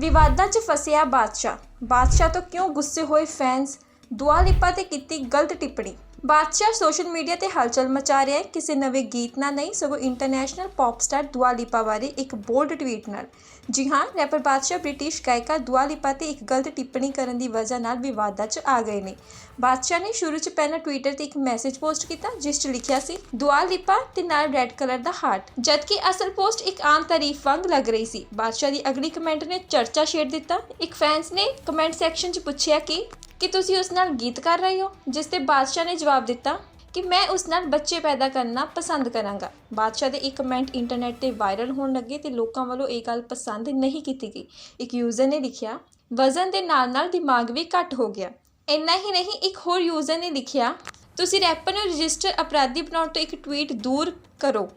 ਵਿਵਾਦਾਂ 'ਚ ਫਸਿਆ ਬਾਦਸ਼ਾਹ। ਬਾਦਸ਼ਾਹ ਤੋਂ ਕਿਉਂ ਗੁੱਸੇ ਹੋਏ ਫੈਨਸ ਦੁਆ ਲਿਪਾ ਤੇ ਕੀਤੀ ਗਲਤ ਟਿੱਪਣੀ। ਬਾਦਸ਼ਾਹ ਸੋਸ਼ਲ ਮੀਡੀਆ ਤੇ ਹਲਚਲ ਮਚਾ ਰਿਹਾ ਹੈ। ਕਿਸੇ ਨਵੇਂ ਗੀਤ ਨਾਲ ਨਹੀਂ, ਸਗੋਂ ਇੰਟਰਨੈਸ਼ਨਲ ਪੌਪ ਸਟਾਰ ਦੁਆ ਲਿਪਾ ਬਾਰੇ ਇੱਕ ਬੋਲਡ ਟਵੀਟ ਨਾਲ। ਜੀ ਹਾਂ ਰੈਪਰ ਬਾਦਸ਼ਾਹ ਬ੍ਰਿਟਿਸ਼ ਗਾਇਕਾ ਦੁਆ ਲਿਪਾ ਤੇ ਇੱਕ ਗਲਤ ਟਿੱਪਣੀ ਕਰਨ ਦੀ ਵਜ੍ਹਾ ਨਾਲ ਵਿਵਾਦਾਂ 'ਚ ਆ ਗਏ ਨੇ। ਬਾਦਸ਼ਾਹ ਨੇ ਸ਼ੁਰੂ 'ਚ ਪਹਿਲਾਂ ਟਵਿੱਟਰ ਤੇ ਇੱਕ ਮੈਸੇਜ ਪੋਸਟ ਕੀਤਾ, ਜਿਸ 'ਚ ਲਿਖਿਆ ਸੀ ਦੁਆ ਲਿਪਾ ਤੇ ਨਾਲ ਰੈੱਡ ਕਲਰ ਦਾ ਹਾਰਟ ਜਦਕਿ ਅਸਲ ਪੋਸਟ ਇੱਕ ਆਮ ਤਾਰੀਫ ਵਾਂਗ ਲੱਗ ਰਹੀ ਸੀ। ਬਾਦਸ਼ਾਹ ਦੀ ਅਗਲੀ ਕਮੈਂਟ ਨੇ ਚਰਚਾ ਛੇੜ ਦਿੱਤਾ। ਇੱਕ ਫੈਨਸ ਨੇ ਕਮੈਂਟ ਸੈਕਸ਼ਨ 'ਚ ਪੁੱਛਿਆ ਕਿ ਕਿ ਤੁਸੀਂ ਉਸ ਨਾਲ ਗੀਤ ਕਰ ਰਹੇ ਹੋ, ਜਿਸ ਤੇ ਬਾਦਸ਼ਾਹ ਨੇ ਜਵਾਬ ਦਿੱਤਾ ਕਿ ਮੈਂ ਉਸ ਨਾਲ ਬੱਚੇ ਪੈਦਾ ਕਰਨਾ ਪਸੰਦ ਕਰਾਂਗਾ। ਬਾਦਸ਼ਾਹ ਦੇ ਇੱਕ ਕਮੈਂਟ ਇੰਟਰਨੈਟ ਤੇ ਵਾਇਰਲ ਹੋਣ ਲੱਗੇ ਤੇ ਲੋਕਾਂ ਵੱਲੋਂ ਇਹ ਗੱਲ ਪਸੰਦ ਨਹੀਂ ਕੀਤੀ ਗਈ। ਇੱਕ ਯੂਜ਼ਰ ਨੇ ਲਿਖਿਆ, ਵਜ਼ਨ ਦੇ ਨਾਲ ਨਾਲ ਦਿਮਾਗ ਵੀ ਘੱਟ ਹੋ ਗਿਆ। ਇੰਨਾ ਹੀ ਨਹੀਂ, ਇੱਕ ਹੋਰ ਯੂਜ਼ਰ ਨੇ ਲਿਖਿਆ, ਤੁਸੀਂ ਰੈਪਰ ਨੂੰ ਰਜਿਸਟਰ ਅਪਰਾਧੀ ਬਣਾਉਣ ਤੋਂ ਇੱਕ ਟਵੀਟ ਦੂਰ ਕਰੋ।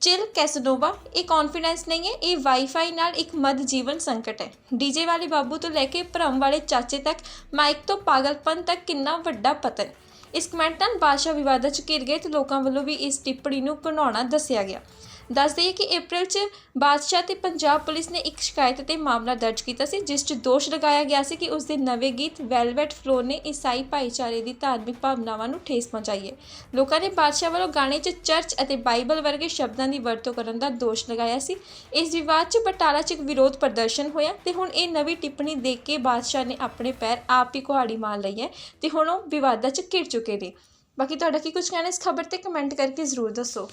ਚਿਲ ਕੈਸਨੋਵਾ ਇਹ ਕੌਨਫੀਡੈਂਸ ਨਹੀਂ ਹੈ, ਇਹ ਵਾਈਫਾਈ ਨਾਲ ਇੱਕ ਮਦ ਜੀਵਨ ਸੰਕਟ ਹੈ। ਡੀਜੇ ਵਾਲੇ ਬਾਬੂ ਤੋਂ ਲੈ ਕੇ ਭਰਮ ਵਾਲੇ ਚਾਚੇ ਤੱਕ ਮਾਈਕ ਤੋਂ ਪਾਗਲਪਨ ਤੱਕ ਕਿੰਨਾ ਵੱਡਾ ਪਤਨ। ਇਸ ਕਮੈਂਟ ਨਾਲ ਬਾਦਸ਼ਾਹ ਵਿਵਾਦਾਂ 'ਚ ਘਿਰ ਗਏ ਤੇ ਲੋਕਾਂ ਵੱਲੋਂ ਵੀ ਇਸ ਟਿੱਪਣੀ ਨੂੰ ਘਿਨਾਉਣਾ ਦੱਸਿਆ ਗਿਆ। ਦੱਸ ਦਈਏ ਕਿ ਅਪ੍ਰੈਲ 'ਚ ਬਾਦਸ਼ਾਹ ਤੇ ਪੰਜਾਬ ਪੁਲਿਸ ਨੇ ਇੱਕ ਸ਼ਿਕਾਇਤ ਤੇ ਮਾਮਲਾ ਦਰਜ ਕੀਤਾ ਸੀ, ਜਿਸ 'ਚ ਦੋਸ਼ ਲਗਾਇਆ ਗਿਆ ਸੀ ਕਿ ਉਸ ਦੇ ਨਵੇਂ ਗੀਤ ਵੈਲਵੈਟ ਫਲੋ ਨੇ ਈਸਾਈ ਭਾਈਚਾਰੇ ਦੀ ਧਾਰਮਿਕ ਭਾਵਨਾਵਾਂ ਨੂੰ ਠੇਸ ਪਹੁੰਚਾਈ ਹੈ। ਲੋਕਾਂ ਨੇ ਬਾਦਸ਼ਾਹ ਵੱਲੋਂ ਗਾਣੇ 'ਚ ਚਰਚ ਅਤੇ ਬਾਈਬਲ ਵਰਗੇ ਸ਼ਬਦਾਂ ਦੀ ਵਰਤੋਂ ਕਰਨ ਦਾ ਦੋਸ਼ ਲਗਾਇਆ ਸੀ। ਇਸ ਵਿਵਾਦ 'ਚ ਬਟਾਲਾ 'ਚ ਇੱਕ ਵਿਰੋਧ ਪ੍ਰਦਰਸ਼ਨ ਹੋਇਆ ਤੇ ਹੁਣ ਇਹ ਨਵੀਂ ਟਿੱਪਣੀ ਦੇਖ ਕੇ ਬਾਦਸ਼ਾਹ ਨੇ ਆਪਣੇ ਪੈਰ ਆਪ ਹੀ ਕੁਹਾੜੀ ਮਾਰ ਲਈ ਹੈ ਤੇ ਹੁਣ ਉਹ ਵਿਵਾਦਾਂ 'ਚ ਘਿਰ ਚੁੱਕੇ ਨੇ। ਬਾਕੀ ਤੁਹਾਡਾ ਕੀ ਕੁਝ ਕਹਿਣਾ ਇਸ ਖਬਰ ਤੇ ਕਮੈਂਟ ਕਰਕੇ ਜ਼ਰੂਰ ਦੱਸੋ।